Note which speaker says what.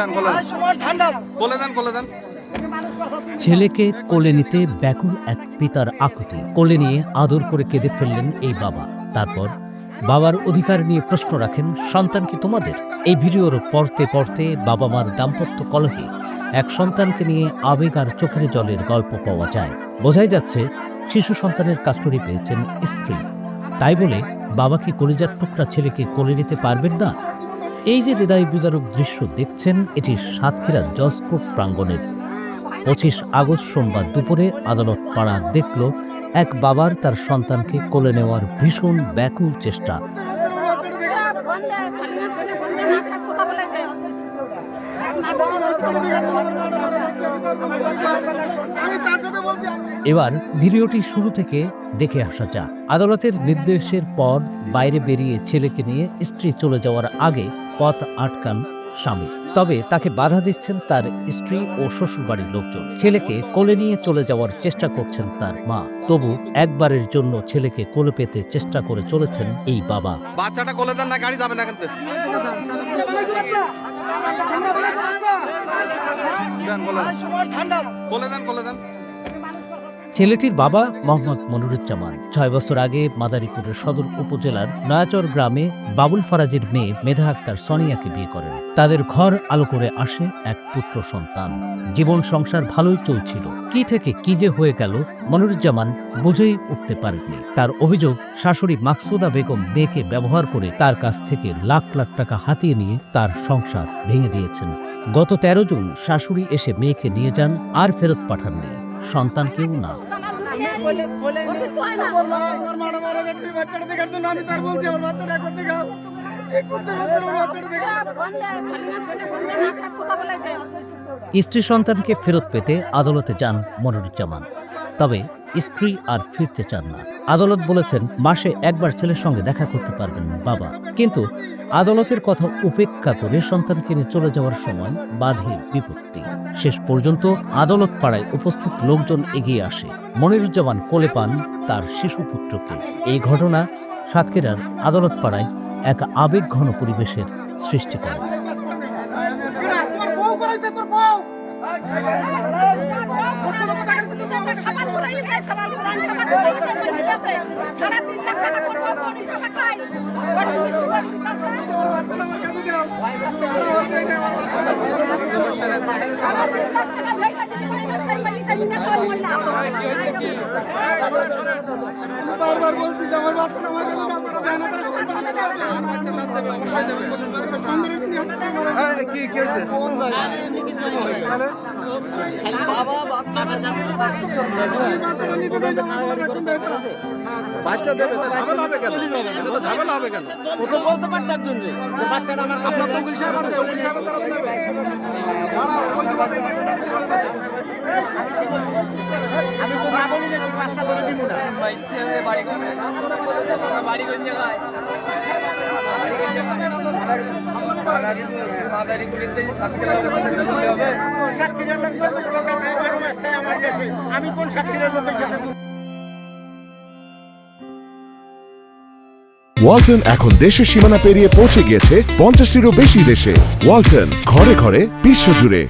Speaker 1: দেন দেন দেন।
Speaker 2: ছেলেকে কোলে নিতে ব্যাকুল এক পিতার আকুতি। কোলে নিয়ে আদর করে কেঁদে ফেললেন এই বাবা। তারপর বাবার অধিকার নিয়ে প্রশ্ন রাখেন সন্তান কি তোমাদের? এই ভিডিওর পড়তে পড়তে বাবা মার দাম্পত্য কলহে এক সন্তানকে নিয়ে আবেগ আর চোখের জলের গল্প পাওয়া যায়। বোঝাই যাচ্ছে শিশু সন্তানের কাস্টডি পেয়েছেন স্ত্রী। তাই বলে বাবা কি কলিজার টুকরা ছেলেকে কোলে নিতে পারবেন না? এই যে হৃদয় বিদারক দৃশ্য দেখছেন, এটি সাতক্ষীরা জজ কোর্ট প্রাঙ্গণের। পঁচিশ আগস্ট সোমবার দুপুরে আদালত পাড়া দেখল, এক বাবার তার সন্তানকে কোলে নেওয়ার ভীষণ ব্যাকুল চেষ্টা। এবার ভিডিওটি শুরু থেকে দেখে আসা যাক। আদালতের নির্দেশের পর বাইরে বেরিয়ে ছেলেকে নিয়ে স্ত্রী চলে যাওয়ার আগে পথ আটকান স্বামী। তবে তাকে বাধা দিচ্ছেন তার স্ত্রী ও শ্বশুরবাড়ির লোকজন। ছেলেকে কোলে নিয়ে চলে যাওয়ার চেষ্টা করছেন তার মা। তবু একবারের জন্য ছেলেকে কোলে পেতে চেষ্টা করে চলেছেন এই বাবা।
Speaker 1: বাচ্চাটা কোলে দেন না গাড়ি যাবে না কিন্তু।
Speaker 3: ঠান্ডা।
Speaker 1: কোলে দেন কোলে দেন।
Speaker 2: ছেলেটির বাবা মোহাম্মদ মনিরুজ্জামান। ছয় বছর আগে মাদারীপুরের সদর উপজেলার নয়াচর গ্রামে বাবুল ফরাজের মেয়ে মেধা আক্তার সনিয়াকে বিয়ে করেন। তাদের ঘর আলো করে আসে এক পুত্র সন্তান। জীবন সংসার ভালোই চলছিল। কি থেকে কি যে হয়ে গেল মনিরুজ্জামান বুঝেই উঠতে পারেননি। তার অভিযোগ, শাশুড়ি মাকসুদা বেগম মেয়েকে ব্যবহার করে তার কাছ থেকে লাখ লাখ টাকা হাতিয়ে নিয়ে তার সংসার ভেঙে দিয়েছেন। গত তেরো জুন শাশুড়ি এসে মেয়েকে নিয়ে যান, আর ফেরত পাঠাননি। সন্তানকেও না
Speaker 3: আমার মাটা মারা যাচ্ছে এই বাচ্চাটা দেখার জন্য আমি তার বলছি আমার বাচ্চাটা একবার দেখাও এই করতে পারছে না।
Speaker 2: স্ত্রী সন্তানকে ফেরত পেতে আদালতে যান মনিরুজ্জামান। তবে স্ত্রী আর ফিরতে চান না। আদালত বলেছেন, মাসে একবার ছেলের সঙ্গে দেখা করতে পারবেন বাবা। কিন্তু আদালতের কথা উপেক্ষা করে সন্তানকে নিয়ে চলে যাওয়ার সময় বাধে বিপত্তি। শেষ পর্যন্ত আদালত পাড়ায় উপস্থিত লোকজন এগিয়ে আসে। মনিরুজ্জামান কোলে পান তার শিশু পুত্রকে। এই ঘটনা সাতক্ষীরার আদালত পাড়ায় এক আবেগঘন পরিবেশের সৃষ্টি করে।
Speaker 3: বারবার বলছি আমার বাচ্চাটা আমার কাছে দাও তোরা দেয় না তোরা সন্তানকে দাও
Speaker 1: কি কি হয়েছে
Speaker 3: তোরা।
Speaker 1: বাচ্চা দেবে ঝামেলা হবে কেন? ঝামেলা হবে কেন?
Speaker 3: ওকে বলতে পারত একজন যে বাচ্চাটা আমার
Speaker 1: আপনার উকিল সাহেব আছে উকিল বলতে পারবে না।
Speaker 3: আমি তো না বলি বাচ্চা করে দিব না। সাক্ষীরা লাগবে তো সবাই আমি কোন লোকের সাথে
Speaker 4: ওয়ালটন এখন দেশের সীমানা পেরিয়ে পৌঁছে গিয়েছে পঞ্চাশটিরও বেশি দেশে। ওয়ালটন ঘরে ঘরে বিশ্বজুড়ে